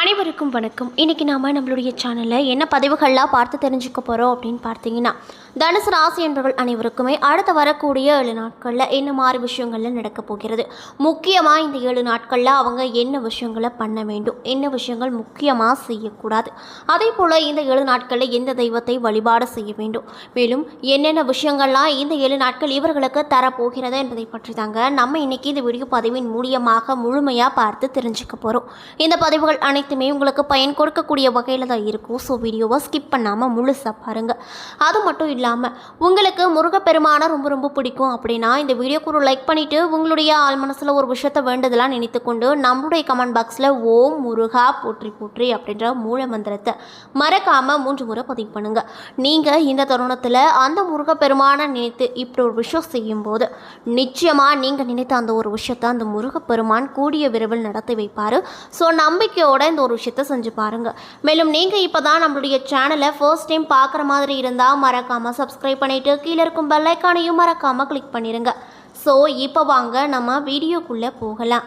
அனைவருக்கும் வணக்கம். இன்றைக்கி நாம் நம்மளுடைய சேனலில் என்ன பதிவுகள்லாம் பார்த்து தெரிஞ்சுக்க போகிறோம் அப்படின்னு பார்த்தீங்கன்னா தனுசு ராசி என்பவர்கள் அனைவருக்குமே அடுத்து வரக்கூடிய ஏழு நாட்களில் என்ன மாதிரி விஷயங்கள்ல நடக்க போகிறது? முக்கியமாக இந்த ஏழு நாட்களில் அவங்க என்ன விஷயங்களை பண்ண வேண்டும்? என்ன விஷயங்கள் முக்கியமாக செய்யக்கூடாது? அதே போல் இந்த ஏழு நாட்களில் எந்த தெய்வத்தை வழிபாடு செய்ய வேண்டும்? மேலும் என்னென்ன விஷயங்கள்லாம் இந்த ஏழு நாட்கள் இவர்களுக்கு தரப்போகிறது என்பதை பற்றி தாங்க நம்ம இன்னைக்கு இந்த வீடியோ பதிவின் மூலியமாக முழுமையாக பார்த்து தெரிஞ்சுக்க போகிறோம் இந்த பதிவுகள் அனைத்துமே உங்களுக்கு பயன் கொடுக்கக்கூடிய வகையில் தான் இருக்கும். ஸோ வீடியோவை ஸ்கிப் பண்ணாமல் முழுசாக பாருங்கள் அது மட்டும் இல்லாமல் உங்களுக்கு முருகப்பெருமானை ரொம்ப ரொம்ப பிடிக்கும் அப்படின்னா இந்த வீடியோக்கு ஒரு லைக் பண்ணிவிட்டு உங்களுடைய ஆள் மனசில் ஒரு விஷயத்தை வேண்டதெல்லாம் நினைத்து கொண்டு நம்மளுடைய கமெண்ட் பாக்ஸில் ஓம் முருகா போற்றி போற்றி அப்படின்ற மூல மந்திரத்தை மறக்காமல் மூன்று முறை பதிவு பண்ணுங்கள் நீங்கள் இந்த தருணத்தில் அந்த முருகப்பெருமானை நினைத்து இப்படி ஒரு விஷயம் செய்யும்போது நிச்சயமாக நீங்கள் நினைத்த அந்த ஒரு விஷயத்தை அந்த முருகப்பெருமான் கூடிய விரைவில் நடத்தி வைப்பார். ஸோ நம்பிக்கையோட இந்த ஒரு விஷயத்த செஞ்சு பாருங்கள் மேலும் நீங்கள் இப்போ தான் நம்மளுடைய சேனலை ஃபர்ஸ்ட் டைம் பார்க்குற மாதிரி இருந்தால் மறக்காமல் சப்ஸ்கிரைப் பண்ணிவிட்டு கீழே இருக்கும் பெல்லைக்கானையும் மறக்காமல் கிளிக் பண்ணிடுங்க ஸோ இப்போ வாங்க நம்ம வீடியோக்குள்ளே போகலாம்.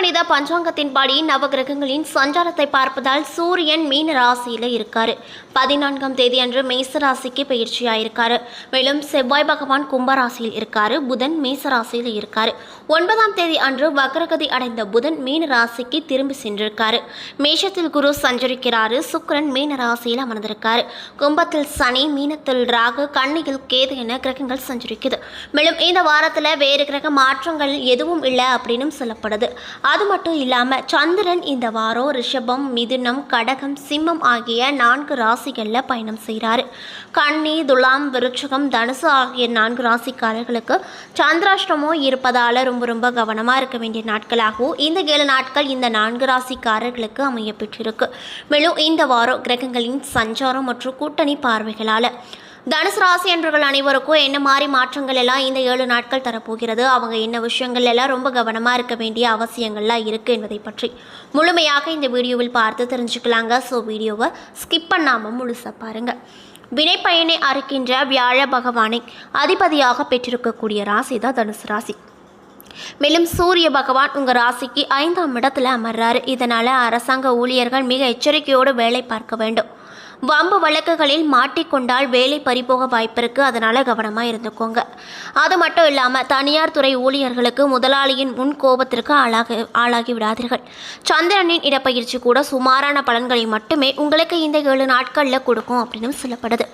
திருக்கணித பஞ்சாங்கத்தின்படி நவகிரகங்களின் சஞ்சாரத்தை பார்ப்பதால் சூரியன் மீன ராசியில் இருக்காரு. பதினான்காம் தேதி அன்று மேச ராசிக்கு பயிற்சியாயிருக்காரு. மேலும் செவ்வாய் பகவான் கும்பராசியில் இருக்காரு. புதன் மேச ராசியில் இருக்காரு. ஒன்பதாம் தேதி அன்று வக்ரகதி அடைந்த புதன் மீன ராசிக்கு திரும்பி சென்றிருக்காரு. மேஷத்தில் குரு சஞ்சரிக்கிறாரு. சுக்கரன் மீன ராசியில் அமர்ந்திருக்காரு. கும்பத்தில் சனி மீனத்தில் ராகு கண்ணியில் கேது என கிரகங்கள் சஞ்சரிக்குது. மேலும் இந்த வாரத்தில் வேறு கிரக மாற்றங்கள் எதுவும் இல்லை அப்படின்னும் சொல்லப்படுது. அது மட்டும் இல்லாமல் சந்திரன் இந்த வாரம் ரிஷபம் மிதுனம் கடகம் சிம்மம் ஆகிய நான்கு ராசிகளில் பயணம் செய்கிறாரு கன்னி துலாம் விருட்சகம் தனுசு ஆகிய நான்கு ராசிக்காரர்களுக்கு சந்திராஷ்டமம் இருப்பதால் ரொம்ப ரொம்ப கவனமாக இருக்க வேண்டிய நாட்களாகவும் இந்த ஏழு நாட்கள் இந்த நான்கு ராசிக்காரர்களுக்கு அமையப்பெற்றிருக்கு மேலும் இந்த வாரம் கிரகங்களின் சஞ்சாரம் மற்றும் கூட்டணி பார்வைகளால் தனுசு ராசி என்பவர்கள் அனைவருக்கும் என்ன மாதிரி மாற்றங்கள் எல்லாம் இந்த ஏழு நாட்கள் தரப்போகிறது? அவங்க என்ன விஷயங்கள் எல்லாம் ரொம்ப கவனமாக இருக்க வேண்டிய அவசியங்கள்லாம் இருக்குது என்பதை பற்றி முழுமையாக இந்த வீடியோவில் பார்த்து தெரிஞ்சுக்கலாங்க. ஸோ வீடியோவை ஸ்கிப் பண்ணாமல் முழுசாக பாருங்கள் வினைப்பயனை அறுக்கின்ற வியாழ பகவானை அதிபதியாக பெற்றிருக்கக்கூடிய ராசி தான் தனுசு ராசி. மேலும் சூரிய பகவான் உங்கள் ராசிக்கு ஐந்தாம் இடத்துல அமர்றாரு. இதனால் அரசாங்க ஊழியர்கள் மிக எச்சரிக்கையோடு வேலை பார்க்க வேண்டும். வம்பு வழக்குகளில் மாட்டிக்கொண்டால் வேலை பறிபோக வாய்ப்பிருக்கு. அதனால் கவனமாக இருந்துக்கோங்க. அது மட்டும் இல்லாமல் தனியார் துறை ஊழியர்களுக்கு முதலாளியின் முன் கோபத்திற்கு ஆளாக ஆளாகி விடாதீர்கள். சந்திரனின் இடப்பயிற்சி கூட சுமாரான பலன்களை மட்டுமே உங்களுக்கு இந்த ஏழு நாட்களில் கொடுக்கும் அப்படின்னு சொல்லப்படுது.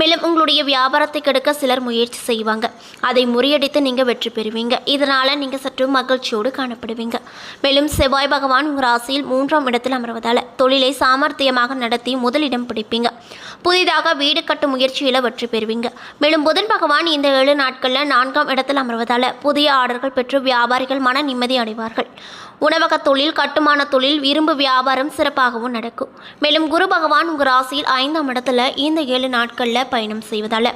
மேலும் உங்களுடைய வியாபாரத்தை கெடுக்க சிலர் முயற்சி செய்வாங்க. அதை முறியடித்து நீங்கள் வெற்றி பெறுவீங்க. இதனால் நீங்கள் சற்று மகிழ்ச்சியோடு காணப்படுவீங்க. மேலும் செவ்வாய் பகவான் உங்கள் ராசியில் மூன்றாம் இடத்தில் அமர்வதால் தொழிலை சாமர்த்தியமாக நடத்தி முதலிடம் பிடிப்பு இருப்பீங்க புதிதாக வீடு கட்டும் முயற்சியில் வெற்றி பெறுவீங்க. மேலும் புதன் பகவான் இந்த ஏழு நாட்களில் நான்காம் இடத்தில் அமர்வதால் புதிய ஆர்டர்கள் பெற்று வியாபாரிகள் மன நிம்மதி அடைவார்கள். உணவக தொழில் கட்டுமான தொழில் இரும்பு வியாபாரம் சிறப்பாகவும் நடக்கும். மேலும் குரு பகவான் உங்கள் ராசியில் ஐந்தாம் இடத்துல இந்த ஏழு நாட்களில் பயணம் செய்வதால்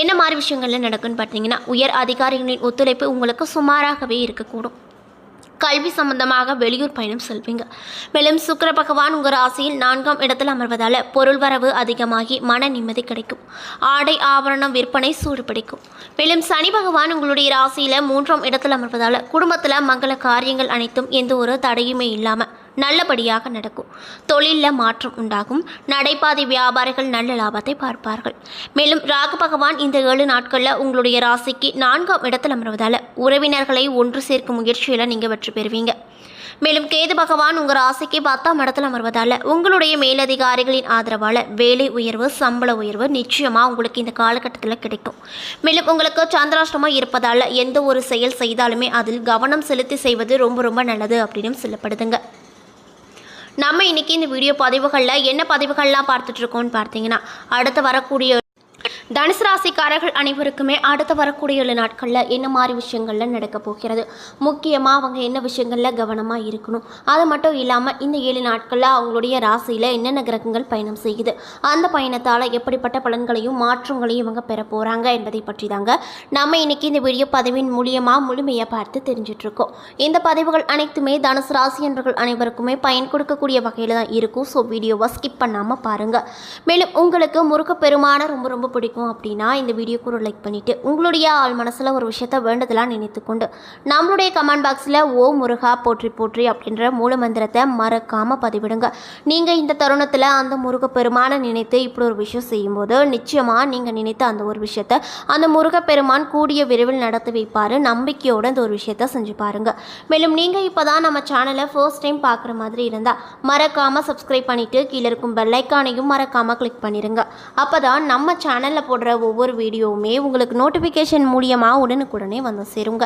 என்ன மாதிரி விஷயங்கள்ல நடக்குன்னு பார்த்தீங்கன்னா உயர் அதிகாரிகளின் ஒத்துழைப்பு உங்களுக்கு சுமாராகவே இருக்கக்கூடும். கல்வி சம்பந்தமாக வெளியூர் பயணம் செல்வீங்க. மேலும் சுக்கிர பகவான் உங்கள் ராசியில் நான்காம் இடத்தில் அமர்வதால் பொருள் வரவு அதிகமாகி மன நிம்மதி கிடைக்கும். ஆடை ஆபரணம் விற்பனை சூடு பிடிக்கும். மேலும் சனி பகவான் உங்களுடைய ராசியில் மூன்றாம் இடத்தில் அமர்வதால் குடும்பத்தில் மங்கள காரியங்கள் அனைத்தும் எந்த ஒரு தடையுமே இல்லாமல் நல்லபடியாக நடக்கும். தொழிலில் மாற்றம் உண்டாகும். நடைபாதை வியாபாரிகள் நல்ல லாபத்தை பார்ப்பார்கள். மேலும் ராகு பகவான் இந்த ஏழு நாட்களில் உங்களுடைய ராசிக்கு நான்காம் இடத்தில் அமர்வதால் உறவினர்களை ஒன்று சேர்க்கும் முயற்சியில் நீங்கள் வெற்றி பெறுவீங்க. மேலும் கேது பகவான் உங்கள் ராசிக்கு பத்தாம் இடத்தில் அமர்வதால் உங்களுடைய மேலதிகாரிகளின் ஆதரவால் வேலை உயர்வு சம்பள உயர்வு நிச்சயமாக உங்களுக்கு இந்த காலகட்டத்தில் கிடைக்கும். மேலும் உங்களுக்கு சந்திராஷ்டமாக இருப்பதால் எந்த ஒரு செயல் செய்தாலுமே அதில் கவனம் செலுத்தி செய்வது ரொம்ப ரொம்ப நல்லது அப்படின்னு சொல்லப்படுதுங்க. நம்ம இன்னைக்கு இந்த வீடியோ பதிவுகளில் என்ன பதிவுகள்லாம் பார்த்துட்டு இருக்கோம்னு பார்த்தீங்கன்னா அடுத்து வரக்கூடிய தனுசு ராசிக்காரர்கள் அனைவருக்குமே அடுத்து வரக்கூடிய ஏழு நாட்களில் என்ன மாதிரி விஷயங்கள்ல நடக்க போகிறது? முக்கியமாக அவங்க என்ன விஷயங்களில் கவனமாக இருக்கணும்? அது மட்டும் இல்லாமல் இந்த ஏழு நாட்களில் அவங்களுடைய ராசியில் என்னென்ன கிரகங்கள் பயணம் செய்யுது? அந்த பயணத்தால் எப்படிப்பட்ட பலன்களையும் மாற்றங்களையும் இவங்க பெற போகிறாங்க என்பதை பற்றி தாங்க நம்ம இன்னைக்கு இந்த வீடியோ பதிவின் மூலியமாக முழுமையாக பார்த்து தெரிஞ்சிட்ருக்கோம் இந்த பதிவுகள் அனைத்துமே தனுசு ராசி என்றவர்கள் அனைவருக்குமே பயன் கொடுக்கக்கூடிய வகையில் தான் இருக்கும். ஸோ வீடியோவை ஸ்கிப் பண்ணாமல் பாருங்கள் மேலும் உங்களுக்கு முருகப்பெருமான ரொம்ப ரொம்ப பிடிக்கும். அப்படின்னா இந்த வீடியோக்கு ஒரு லைக் பண்ணிவிட்டு உங்களுடைய ஆள் மனசில் ஒரு விஷயத்த வேண்டதெல்லாம் நினைத்துக்கொண்டு நம்மளுடைய கமெண்ட் பாக்ஸில் ஓ முருகா போற்றி போற்றி அப்படின்ற மூல மந்திரத்தை மறக்காமல் பதிவிடுங்க. நீங்கள் இந்த தருணத்தில் அந்த முருகப்பெருமானை நினைத்து இப்படி ஒரு விஷயம் செய்யும்போது நிச்சயமாக நீங்கள் நினைத்த அந்த ஒரு விஷயத்த அந்த முருகப்பெருமான் கூடிய விரைவில் நடத்தி வைப்பார். நம்பிக்கையோடு அந்த ஒரு விஷயத்த செஞ்சு பாருங்கள் மேலும் நீங்கள் இப்போ தான் நம்ம சேனலை ஃபர்ஸ்ட் டைம் பார்க்குற மாதிரி இருந்தால் மறக்காமல் சப்ஸ்கிரைப் பண்ணிவிட்டு கீழே இருக்கும் பெல்லைக்கானையும் மறக்காமல் கிளிக் பண்ணிடுங்க அப்போ தான் நம்ம சேனலில் போடுற ஒவ்வொரு வீடியோவுமே உங்களுக்கு நோட்டிஃபிகேஷன் மூலியமாக உடனுக்குடனே வந்து சேருங்க.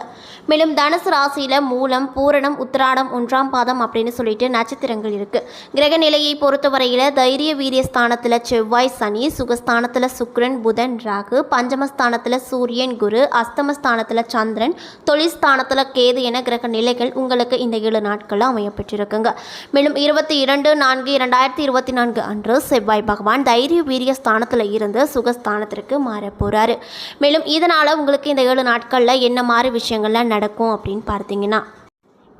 மேலும் தனுசு ராசியில் மூலம் பூரணம் உத்திராடம் ஒன்றாம் பாதம் அப்படின்னு சொல்லிட்டு நட்சத்திரங்கள் இருக்குது கிரக நிலையை பொறுத்தவரையில் தைரிய வீரிய ஸ்தானத்தில் செவ்வாய் சனி சுகஸ்தானத்தில் சுக்ரன் புதன் ராகு பஞ்சமஸ்தானத்தில் சூரியன் குரு அஸ்தமஸ்தானத்தில் சந்திரன் தொழில்ஸ்தானத்தில் கேது என கிரக நிலைகள் உங்களுக்கு இந்த ஏழு நாட்களில் அமையப்பெற்றிருக்குங்க. மேலும் இருபத்தி இரண்டு நான்கு இரண்டாயிரத்தி இருபத்தி நான்கு அன்று செவ்வாய் பகவான் தைரிய வீரிய ஸ்தானத்தில் இருந்து சுகஸ்தானத்திற்கு மாற போகிறாரு மேலும் இதனால் உங்களுக்கு இந்த ஏழு நாட்களில் என்ன மாதிரி விஷயங்கள்லாம் நடக்கும் அப்படின்னு பார்த்தீங்கன்னா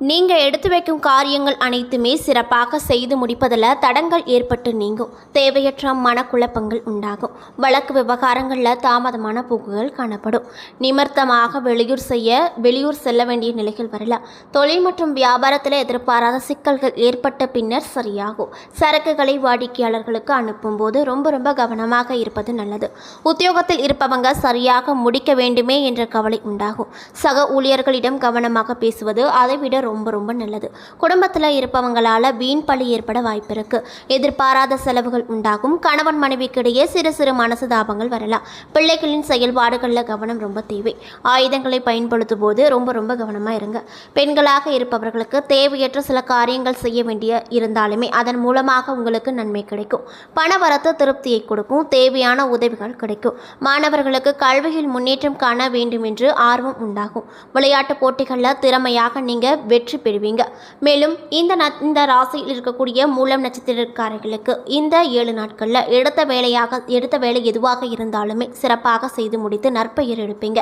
நீங்கள் எடுத்து வைக்கும் காரியங்கள் அனைத்துமே சிறப்பாக செய்து முடிப்பதில் தடங்கள் ஏற்பட்டு நீங்கும். தேவையற்ற மனக்குழப்பங்கள் உண்டாகும். வழக்கு விவகாரங்களில் தாமதமான போக்குகள் காணப்படும். நிமர்த்தமாக வெளியூர் செய்ய வெளியூர் செல்ல வேண்டிய நிலைகள் வரலாம் தொழில் மற்றும் வியாபாரத்தில் எதிர்பாராத சிக்கல்கள் ஏற்பட்ட பின்னர் சரியாகும். சரக்குகளை வாடிக்கையாளர்களுக்கு அனுப்பும்போது ரொம்ப ரொம்ப கவனமாக இருப்பது நல்லது. உத்தியோகத்தில் இருப்பவங்க சரியாக முடிக்க வேண்டுமே என்ற கவலை உண்டாகும். சக ஊழியர்களிடம் கவனமாக பேசுவது அதைவிட ரொம்ப ரொம்ப நல்லது. குடும்பத்தில் இருப்பவங்களால வீண் பழி ஏற்பட வாய்ப்பிருக்கு எதிர்பாராத செலவுகள் உண்டாகும். கணவன் மனைவிக்கிடையே சிறு சிறு மனசுதாபங்கள் வரலாம். பிள்ளைகளின் செயல்பாடுகளில் கவனம் ரொம்ப தேவை. ஆயுதங்களை பயன்படுத்தும் போது ரொம்ப ரொம்ப கவனமாக இருங்க. பெண்களாக இருப்பவர்களுக்கு தேவையற்ற சில காரியங்கள் செய்ய வேண்டிய இருந்தாலுமே அதன் மூலமாக உங்களுக்கு நன்மை கிடைக்கும். பணவரத்து திருப்தியை கொடுக்கும். தேவையான உதவிகள் கிடைக்கும். மாணவர்களுக்கு கல்வியில் முன்னேற்றம் காண வேண்டும் என்று ஆர்வம் உண்டாகும். விளையாட்டு போட்டிகளில் திறமையாக நீங்கள் வெற்றி பெறுவீங்க. மேலும் இந்த ந இந்த ராசியில் இருக்கக்கூடிய மூலம் நட்சத்திரக்காரர்களுக்கு இந்த ஏழு நாட்களில் எடுத்த வேலையாக எடுத்த வேலை எதுவாக இருந்தாலுமே சிறப்பாக செய்து முடித்து நற்பெயர் எடுப்பீங்க.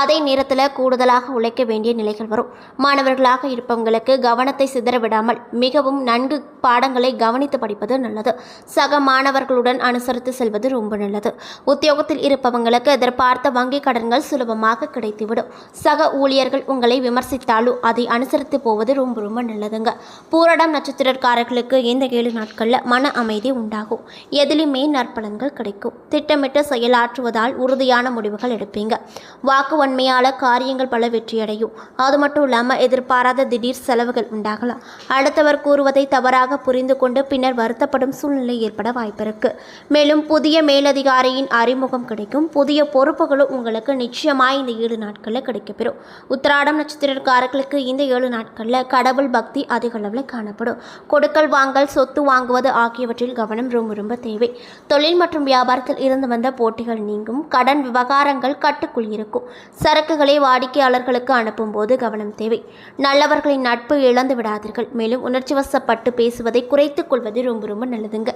அதே நேரத்தில் கூடுதலாக உழைக்க வேண்டிய நிலைகள் வரும். மாணவர்களாக இருப்பவங்களுக்கு கவனத்தை சிதறவிடாமல் மிகவும் நன்கு பாடங்களை கவனித்து படிப்பது நல்லது. சக மாணவர்களுடன் அனுசரித்து செல்வது ரொம்ப நல்லது. உத்தியோகத்தில் இருப்பவங்களுக்கு எதிர்பார்த்த வங்கி கடன்கள் சுலபமாக கிடைத்துவிடும். சக ஊழியர்கள் உங்களை விமர்சித்தாலும் அதை அனுசரித்து போவது ரொம்ப ரொம்ப நல்லதுங்க. பூரடம் நட்சத்திரக்காரர்களுக்கு இந்த ஏழு நாட்களில் மன அமைதி உண்டாகும். எதிலுமே நற்பலன்கள் கிடைக்கும். திட்டமிட்டு செயலாற்றுவதால் உறுதியான முடிவுகள் எடுப்பீங்க. வாக்கு உண்மையால காரியங்கள் பல வெற்றியடையும். அது மட்டும் இல்லாமல் எதிர்பாராத திடீர் செலவுகள் உண்டாகலாம். அடுத்தவர் கூறுவதை தவறாக புரிந்து கொண்டு பின்னர் வருத்தப்படும் சூழ்நிலை ஏற்பட வாய்ப்பிருக்கு மேலும் புதிய மேலதிகாரியின் அறிமுகம் கிடைக்கும். புதிய பொறுப்புகளும் உங்களுக்கு நிச்சயமாக இந்த ஏழு நாட்களில் கிடைக்கப்பெறும். உத்திராடம் நட்சத்திரக்காரர்களுக்கு இந்த ஏழு நாட்களில் கடவுள் பக்தி அதிக அளவில் காணப்படும். கொடுக்கல் வாங்கல் சொத்து வாங்குவது ஆகியவற்றில் கவனம் ரொம்ப ரொம்ப தேவை. தொழில் மற்றும் வியாபாரத்தில் இருந்து வந்த போட்டிகள் நீங்கும். கடன் விவகாரங்கள் கட்டுக்குள் இருக்கும். சரக்குகளை வாடிக்கையாளர்களுக்கு அனுப்பும்போது கவனம் தேவை. நல்லவர்களின் நட்பு இழந்து விடாதீர்கள். மேலும் உணர்ச்சி வசப்பட்டு பேசுவதை குறைத்துக் கொள்வது ரொம்ப ரொம்ப நல்லதுங்க.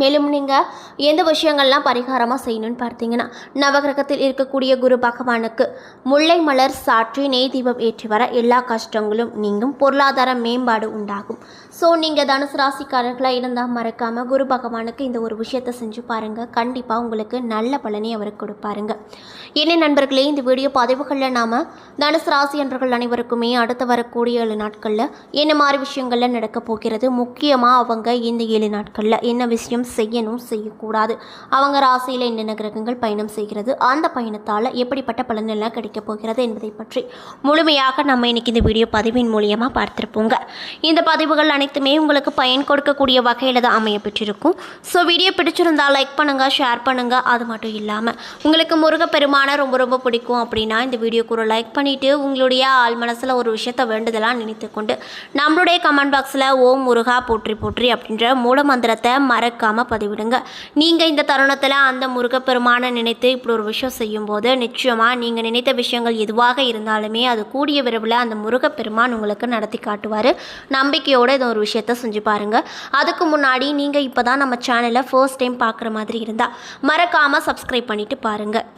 மேலும் நீங்கள் எந்த விஷயங்கள்லாம் பரிகாரமாக செய்யணும்னு பார்த்தீங்கன்னா நவகிரகத்தில் இருக்கக்கூடிய குரு பகவானுக்கு முல்லை மலர் சாற்றி நெய் தீபம் ஏற்றி வர எல்லா கஷ்டங்களும் நீங்கும். பொருளாதார மேம்பாடு உண்டாகும். ஸோ நீங்கள் தனுசு ராசிக்காரர்களாக இருந்தால் மறக்காமல் குரு பகவானுக்கு இந்த ஒரு விஷயத்தை செஞ்சு பாருங்கள் கண்டிப்பாக உங்களுக்கு நல்ல பலனை அவர் கொடுப்பாருங்க. என்ன நண்பர்களே இந்த வீடியோ பதிவுகளில் நாம் தனுசு ராசி என்றவர்கள் அனைவருக்குமே அடுத்து வரக்கூடிய ஏழு நாட்களில் என்ன மாதிரி விஷயங்கள்ல நடக்க போகிறது முக்கியமாக அவங்க இந்த ஏழு நாட்களில் என்ன விஷயம் செய்யணும் செய்யக்கூடாது. அவங்க ராசியில் என்னென்ன கிரகங்கள் பயணம் செய்கிறது அந்த பயணத்தால் எப்படிப்பட்ட பலனெல்லாம் கிடைக்கப் போகிறது என்பதை பற்றி முழுமையாக நம்ம இன்னைக்கு இந்த வீடியோ பதிவின் மூலியமாக பார்த்துருப்போங்க. இந்த பதிவுகள் அனைத்துமே உங்களுக்கு பயன் கொடுக்கக்கூடிய வகையில் தான் அமைய பெற்றிருக்கும். ஸோ வீடியோ பிடிச்சிருந்தால் லைக் பண்ணுங்கள் ஷேர் பண்ணுங்கள் அது மட்டும் இல்லாமல் உங்களுக்கு முருகப்பெருமானை ரொம்ப ரொம்ப பிடிக்கும் அப்படின்னா இந்த வீடியோக்கு ஒரு லைக் பண்ணிவிட்டு உங்களுடைய ஆள் மனசில் ஒரு விஷயத்தை வேண்டுதலாக நினைத்து கொண்டு நம்மளுடைய கமெண்ட் பாக்ஸில் ஓம் முருகா போற்றி போற்றி அப்படின்ற மூல மந்திரத்தை மறக்காமல் பதிவிடுங்க. நீங்கள் இந்த தருணத்தில் அந்த முருகப்பெருமானை நினைத்து இப்படி ஒரு விஷயம் செய்யும்போது நிச்சயமாக நீங்கள் நினைத்த விஷயங்கள் எதுவாக இருந்தாலுமே அது கூடிய விரைவில் அந்த முருகப்பெருமான் உங்களுக்கு நடத்தி காட்டுவார். நம்பிக்கையோடு இது ஒரு விஷயத்த செஞ்சு பாருங்கள் அதுக்கு முன்னாடி நீங்கள் இப்போ தான் நம்ம சேனலை ஃபர்ஸ்ட் டைம் பார்க்குற மாதிரி இருந்தால் மறக்காமல் சப்ஸ்கிரைப் பண்ணிவிட்டு பாருங்கள்